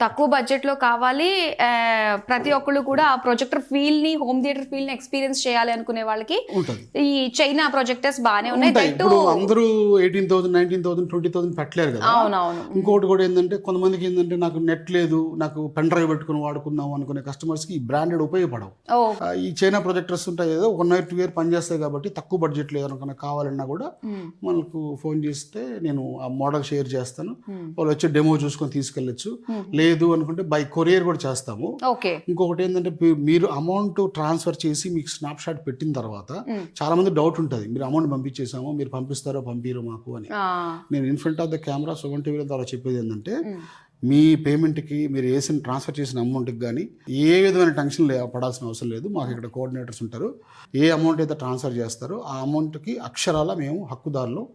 తక్కువ బడ్జెట్లో కావాలి ప్రతి ఒక్కళ్ళు కూడా ఆ ప్రొజెక్టర్ ఫీల్ని హోమ్ థియేటర్ ఫీల్ని ఎక్స్పీరియన్స్ చేయాలి అనుకునే వాళ్ళకి ఈ చైనా ప్రొజెక్టర్స్ బాగానే ఉన్నాయి. అందరూ eighteen thousand nineteen thousand twenty thousand పెట్టలేరు కదా. అవునవును. ఇంకోటి కూడా ఏంటంటే కొంతమందికి ఏంటంటే నాకు నెట్ లేదు నాకు పెన్ డ్రైవ్ పెట్టుకుని వాడుకుందాం అనుకునే కస్టమర్స్కి ఈ బ్రాండెడ్ ఉపయోగపడవు. ఈ చైనా ప్రొజెక్టర్స్ ఉంటాయి ఏదో వన్ ఇయర్ టూ ఇయర్ పనిచేస్తాయి కాబట్టి తక్కువ బడ్జెట్ లేదు అనుకున్న కావాలన్నా కూడా. మనకు ఫోన్ చేస్తే నేను ఆ మోడల్ షేర్ చేస్తాను. మ్మ్. వాళ్ళు వచ్చి డెమో చూసుకొని తీసుకెళ్ళచ్చు. లేదు అనుకుంటే బై కొరియర్ కూడా చేస్తాము. ఇంకొకటి ఏంటంటే మీ- మీరు అమౌంట్ ట్రాన్స్ఫర్ చేసి మీకు స్నాప్ షాట్ పెట్టిన తర్వాత. చాలా మంది డౌట్ ఉంటుంది. మీరు అమౌంట్ పంపించేసాము మీరు పంపిస్తారో పంపిరో మాకు అని. నేను in front of the camera Sugan TV ద్వారా చెప్పేది ఏంటంటే. మీ పేమెంట్కి మీరు వేసిన ట్రాన్స్ఫర్ చేసిన అమౌంట్కి కానీ ఏ విధమైన టెన్షన్ లే పడాల్సిన అవసరం లేదు. మాకు ఇక్కడ కోఆర్డినేటర్స్ ఉంటారు. ఏ అమౌంట్ అయితే ట్రాన్స్ఫర్ చేస్తారో ఆ అమౌంట్కి అక్షరాల మేము హక్కుదారులు.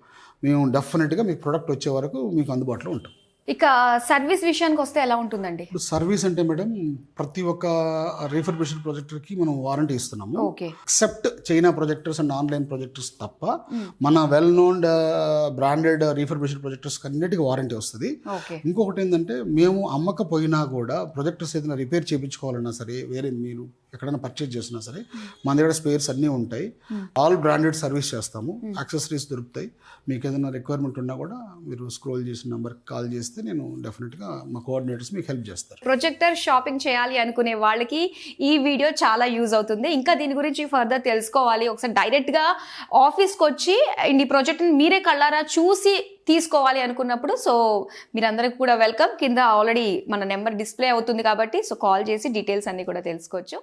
మేము డెఫినెట్గా మీకు ప్రొడక్ట్ వచ్చే వరకు మీకు అందుబాటులో ఉంటాం. ఇక సర్వీస్ విషయానికి వస్తే ఎలా ఉంటుందండి? ఇప్పుడు సర్వీస్ అంటే మేడం ప్రతి ఒక్క రీఫర్బిషన్ ప్రొజెక్టర్కి మనం వారంటీ ఇస్తున్నాము. Except China projectors and online projectors తప్ప మన well known branded refurbished projectors అన్నిటికీ వారంటీ వస్తుంది. ఇంకొకటి ఏంటంటే మేము అమ్మకపోయినా కూడా ప్రొజెక్టర్స్ ఏదైనా రిపేర్ చేయించుకోవాలన్నా సరే వేరే మీరు ఎక్కడైనా పర్చేజ్ చేసినా సరే మన దగ్గర స్పేర్స్ అన్నీ ఉంటాయి. ఆల్ బ్రాండెడ్ సర్వీస్ చేస్తాము. యాక్సెసరీస్ దొరుకుతాయి. మీకు ఏదైనా రిక్వైర్మెంట్ ఉన్నా కూడా మీరు స్క్రోల్ చేసిన నెంబర్కి కాల్ చేస్తే నేను డెఫినెట్గా మా కోఆర్డినేటర్స్ మీకు హెల్ప్ చేస్తారు. ప్రొజెక్టర్ షాపింగ్ చేయాలి అనుకునే వాళ్ళకి ఈ వీడియో చాలా యూజ్ అవుతుంది. ఇంకా దీని గురించి ఫర్దర్ తెలుసుకోవాలి. ఒకసారి డైరెక్ట్గా ఆఫీస్కి వచ్చి ఈ ప్రాజెక్ట్ని మీరే కళ్ళారా చూసి తీసుకోవాలి అనుకున్నప్పుడు సో మీరందరికీ కూడా వెల్కమ్. కింద ఆల్రెడీ మన నెంబర్ డిస్ప్లే అవుతుంది కాబట్టి సో కాల్ చేసి డీటెయిల్స్ అన్నీ కూడా తెలుసుకోవచ్చు.